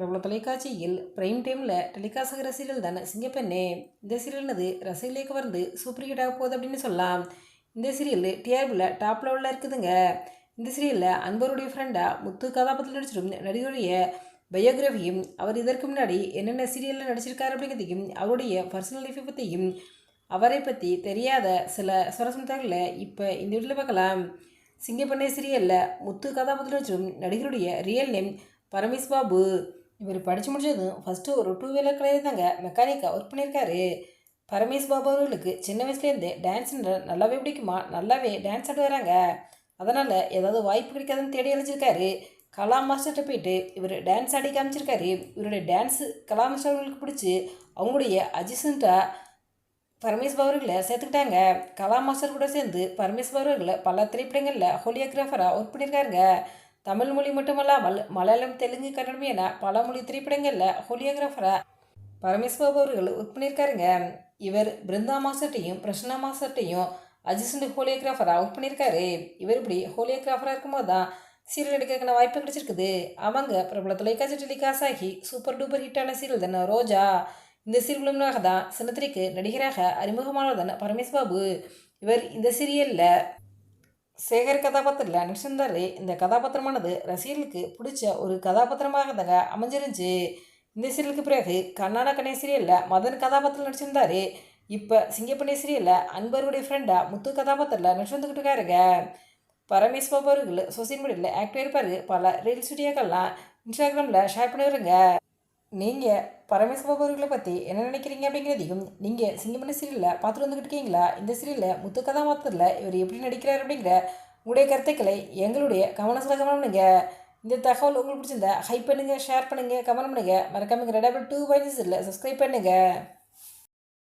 பிரபல தொலைக்காட்சியில் பிரைம் டைமில் டெலிகாஸ்ட் ஆகிற சீரியல் தானே? சிங்கப்பெண்ணே இந்த சீரியல்னது ரசிகர்களே கவர்ந்து சூப்பர் ஹிட் ஆக போகுது அப்படின்னு சொல்லலாம். இந்த சீரியல் டிஆர்பியில் டாப் லெவலில் இருக்குதுங்க. இந்த சீரியலில் அன்பருடைய ஃப்ரெண்டாக முத்து கதாபாத்திரத்தில் நடிச்சிடும் நடிகருடைய பயோகிராஃபியும் அவர் இதற்கு முன்னாடி என்னென்ன சீரியலில் நடிச்சிருக்காரு அப்படிங்கிறதையும் அவருடைய பர்சனல் லைஃப்பை பற்றியும் அவரை பற்றி தெரியாத சில சுரசம் இப்போ இந்த வீட்டில் பார்க்கலாம். சிங்கப்பண்ணை சீரியலில் முத்து கதாபாத்திரம் நடிகருடைய ரியல் நேம் பரமேஷ் பாபு. இவர் படித்து முடிச்சதும் ஃபஸ்ட்டு ஒரு டூ வீலர் கடையில் தாங்க மெக்கானிக்காக ஒர்க் பண்ணியிருக்காரு. பரமேஷ் பாபு அவர்களுக்கு சின்ன வயசுலேருந்தே டான்ஸ்ன்ற நல்லாவே பிடிக்குமா? நல்லாவே டான்ஸ் ஆடி வராங்க அதனால் ஏதாவது வாய்ப்பு கிடைக்காதுன்னு தேடி அழைச்சிருக்காரு கலா மாஸ்டர்கிட்ட போயிட்டு இவர் டான்ஸ் ஆடி காமிச்சிருக்காரு. இவருடைய டான்ஸு கலா மாஸ்டர் அவர்களுக்கு பிடிச்சி அவங்களுடைய அஜிசண்ட்டாக பரமேஷ் அவர்களை சேர்த்துக்கிட்டாங்க. கலா மாஸ்டர் கூட சேர்ந்து பரமேஷ் அவர்களை பல திரைப்படங்களில் ஹோலியோகிராஃபராக ஒர்க் பண்ணியிருக்காருங்க. தமிழ் மொழி மட்டுமல்லாமல் மலையாளம் தெலுங்கு கன்னடம் என பல மொழி திரைப்படங்களில் ஹோலியோகிராஃபராக பரமேஷ் பாபு அவர்கள் ஒர்க் பண்ணியிருக்காருங்க. இவர் பிருந்தா மாஸ்டர்ட்டையும் பிரசன்னா மாஸ்டர்ட்டையும் அசிஸ்டன்ட் ஹோலியோகிராஃபராக ஒர்க் பண்ணியிருக்காரு. இவர் இப்படி ஹோலியோகிராஃபராக இருக்கும்போது தான் சீரியல் எடுக்கிறதுக்கான வாய்ப்பு கிடைச்சிருக்குது. அவங்க பிரபல தொலைக்காட்சி டெலிகாஸ் ஆகி சூப்பர் டூப்பர் ஹிட்டான சீரியல் தானே ரோஜா. இந்த சீரியல் மூலமாக தான் சின்னத்திரைக்கு நடிகராக அறிமுகமானவர் தானே பரமேஷ் பாபு. இவர் இந்த சீரியலில் சேகர் கதாபாத்திரத்தில் நடிச்சிருந்தாரு இந்த கதாபாத்திரமானது ரசிகர்களுக்கு பிடிச்ச ஒரு கதாபாத்திரமாக தாங்க அமைஞ்சிருந்துச்சு. இந்த சீரியலுக்கு பிறகு கர்நாடக கணே சீரியலில் மதன் கதாபாத்திரம் நடிச்சிருந்தாரு. இப்போ சிங்கப்பண்ணி சீரியலில் அன்பருடைய ஃப்ரெண்டாக முத்து கதாபாத்திரத்தில் நடிச்சு வந்துக்கிட்டு இருக்காருங்க. பரமேஷ் பாபு அவர்கள் சோசியல் மீடியாவில் ஆக்டிவ் இருப்பார் பல ரீல்ஸ் வீடியோக்கள்லாம் இன்ஸ்டாகிராமில் ஷேர் பண்ணிடுங்க நீங்கள் பரமேஷ் அவர்களை பற்றி என்ன நினைக்கிறீங்க அப்படிங்கிறதையும் நீங்கள் சிங்கமணி சீரியலில் பார்த்துட்டு வந்துக்கிட்டு இருக்கீங்களா? இந்த சீரியலில் முத்து கதாபாத்திரத்தில் இவர் எப்படி நடிக்கிறார் அப்படிங்கிற உங்களுடைய கருத்துக்களை எங்களுடைய கவனத்தில் கவனம் இந்த தகவல் உங்களுக்கு பிடிச்சிருந்தா ஹைப் பண்ணுங்கள் ஷேர் பண்ணுங்கள் கமெண்ட் பண்ணுங்கள் மறக்காமல் ரெடாபிள் டூ பாயிண்ட்ஸ் இல்லை சப்ஸ்கிரைப் பண்ணுங்கள்